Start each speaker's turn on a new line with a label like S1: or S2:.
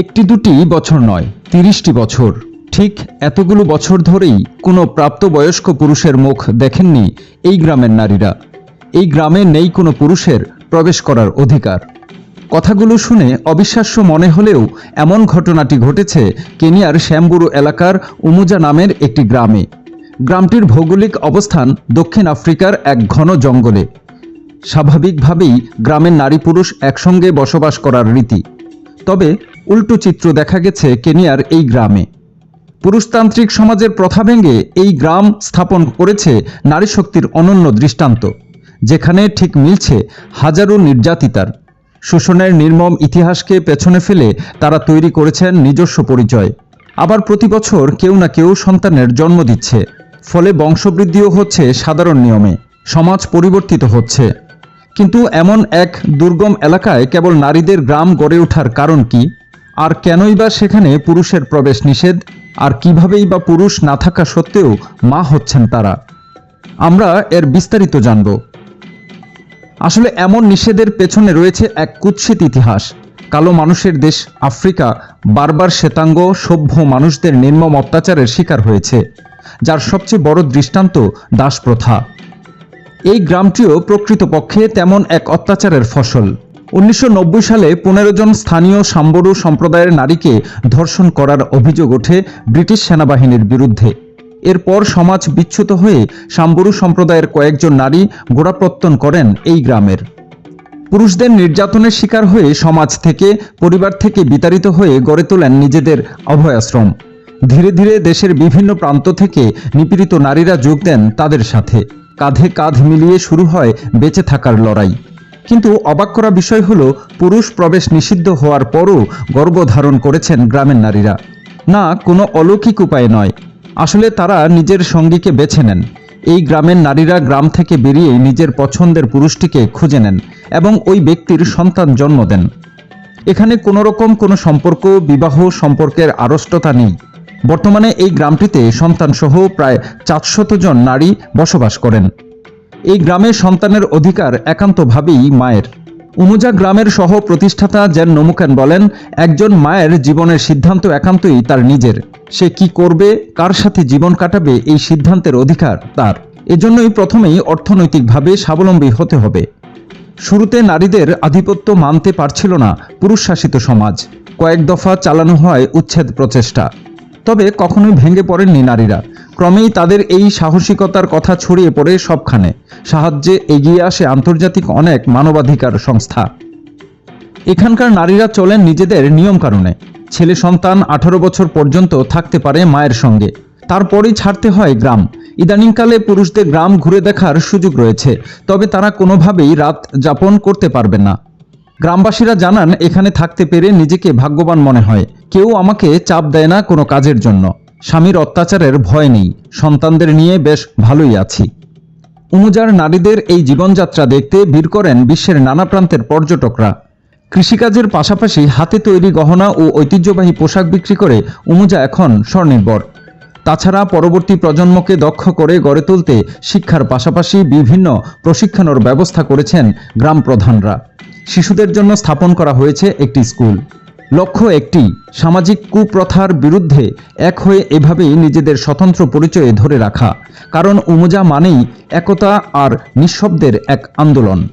S1: একটি দুটি বছর নয়, তিরিশটি বছর। ঠিক এতগুলো বছর ধরেই কোনো প্রাপ্তবয়স্ক পুরুষের মুখ দেখেননি এই গ্রামের নারীরা। এই গ্রামে নেই কোনো পুরুষের প্রবেশ করার অধিকার। কথাগুলো শুনে অবিশ্বাস্য মনে হলেও এমন ঘটনাটি ঘটেছে কেনিয়ার শ্যামবুরু এলাকার উমুজা নামের একটি গ্রামে। গ্রামটির ভৌগোলিক অবস্থান দক্ষিণ আফ্রিকার এক ঘন জঙ্গলে। স্বাভাবিকভাবেই গ্রামের নারী পুরুষ একসঙ্গে বসবাস করার রীতি। তবে উল্টো চিত্র দেখা গেছে কেনিয়ার এই গ্রামে। পুরুষতান্ত্রিক সমাজের প্রথা ভেঙে এই গ্রাম স্থাপন করেছে নারী শক্তির অনন্য দৃষ্টান্ত, যেখানে ঠিক মিলছে হাজারো নির্যাতিতার। শোষণের নির্মম ইতিহাসকে পেছনে ফেলে তারা তৈরি করেছেন নিজস্ব পরিচয়। আবার প্রতি বছর কেউ না কেউ সন্তানের জন্ম দিচ্ছে, ফলে বংশবৃদ্ধিও হচ্ছে সাধারণ নিয়মে, সমাজ পরিবর্তিত হচ্ছে। কিন্তু এমন এক দুর্গম এলাকায় কেবল নারীদের গ্রাম গড়ে ওঠার কারণ কি? আর কেনই বা সেখানে পুরুষের প্রবেশ নিষেধ? আর কিভাবেই বা পুরুষ না থাকা সত্ত্বেও মা হচ্ছেন তারা? আমরা এর বিস্তারিত জানব। আসলে এমন নিষেধের পেছনে রয়েছে এক কুৎসিত ইতিহাস। কালো মানুষের দেশ আফ্রিকা বারবার শ্বেতাঙ্গ, সভ্য মানুষদের নির্মম অত্যাচারের শিকার হয়েছে, যার সবচেয়ে বড় দৃষ্টান্ত দাস প্রথা এই গ্রামটিও প্রকৃতপক্ষে তেমন এক অত্যাচারের ফসল। উনিশশো নব্বই সালে পনেরো জন স্থানীয় সাম্বরু সম্প্রদায়ের নারীকে ধর্ষণ করার অভিযোগ ওঠে ব্রিটিশ সেনাবাহিনীর বিরুদ্ধে। এরপর সমাজ বিচ্যুত হয়ে সাম্বরু সম্প্রদায়ের কয়েকজন নারী গোড়াপ্রত্যন করেন এই গ্রামের। পুরুষদের নির্যাতনের শিকার হয়ে সমাজ থেকে, পরিবার থেকে বিতাড়িত হয়ে গড়ে তোলেন নিজেদের অভয়াশ্রম। ধীরে ধীরে দেশের বিভিন্ন প্রান্ত থেকে নিপীড়িত নারীরা যোগ দেন তাদের সাথে। কাঁধে কাঁধ মিলিয়ে শুরু হয় বেঁচে থাকার লড়াই। কিন্তু অবাক করা বিষয় হলো, পুরুষ প্রবেশ নিষিদ্ধ হওয়ার পরও গর্ভধারণ করেছেন গ্রামের নারীরা। না, কোনো অলৌকিক উপায় নয়। আসলে তারা নিজের সঙ্গীকে বেছে নেন। এই গ্রামের নারীরা গ্রাম থেকে বেরিয়ে নিজের পছন্দের পুরুষটিকে খুঁজে নেন এবং ওই ব্যক্তির সন্তান জন্ম দেন। এখানে কোনো রকম কোনো সম্পর্ক, বিবাহ সম্পর্কের আড়ষ্টতা নেই। বর্তমানে এই গ্রামটিতে সন্তানসহ প্রায় চারশত জন নারী বসবাস করেন। এই গ্রামে সন্তানের অধিকার একান্তভাবেই মায়ের। উমুজা গ্রামের সহ প্রতিষ্ঠাতা জেন নমুকেন বলেন, একজন মায়ের জীবনের সিদ্ধান্ত একান্তই তার নিজের। সে কি করবে, কার সাথে জীবন কাটাবে, এই সিদ্ধান্তের অধিকার তার। এজন্যই প্রথমেই অর্থনৈতিকভাবে স্বাবলম্বী হতে হবে। শুরুতে নারীদের আধিপত্য মানতে পারছিল না পুরুষ শাসিত সমাজ। কয়েক দফা চালানো হয় উচ্ছেদ প্রচেষ্টা। তবে কখনোই ভেঙে পড়েননি নারীরা। ক্রমেই তাদের এই সাহসিকতার কথা ছড়িয়ে পড়ে সবখানে। সাহায্যে এগিয়ে আসে আন্তর্জাতিক অনেক মানবাধিকার সংস্থা। এখানকার নারীরা চলেন নিজেদের নিয়মকানুনে। ছেলে সন্তান আঠারো বছর পর্যন্ত থাকতে পারে মায়ের সঙ্গে। তারপরেই ছাড়তে হয় গ্রাম। ইদানিংকালে পুরুষদের গ্রাম ঘুরে দেখার সুযোগ রয়েছে। তবে তারা কোনোভাবেই রাত যাপন করতে পারবে না। গ্রামবাসীরা জানান, এখানে থাকতে পেরে নিজেকে ভাগ্যবান মনে হয়। কেউ আমাকে চাপ দেয় না কোনো কাজের জন্য। স্বামীর অত্যাচারের ভয় নেই। সন্তানদের নিয়ে বেশ ভালোই আছি। উমুজার নারীদের এই জীবনযাত্রা দেখতে ভিড় করেন বিশ্বের নানা প্রান্তের পর্যটকরা। কৃষিকাজের পাশাপাশি হাতে তৈরি গহনা ও ঐতিহ্যবাহী পোশাক বিক্রি করে উমুজা এখন স্বনির্ভর। তাছাড়া পরবর্তী প্রজন্মকে দক্ষ করে গড়ে তুলতে শিক্ষার পাশাপাশি বিভিন্ন প্রশিক্ষণের ব্যবস্থা করেছেন গ্রাম প্রধানরা। শিশুদের জন্য স্থাপন করা হয়েছে একটি স্কুল। লক্ষ্য একটি, সামাজিক কুপ্রথার বিরুদ্ধে এক হয়ে এভাবেই নিজেদের স্বতন্ত্র পরিচয়ে ধরে রাখা। কারণ উমজা মানেই একতা আর নিঃশব্দের এক আন্দোলন।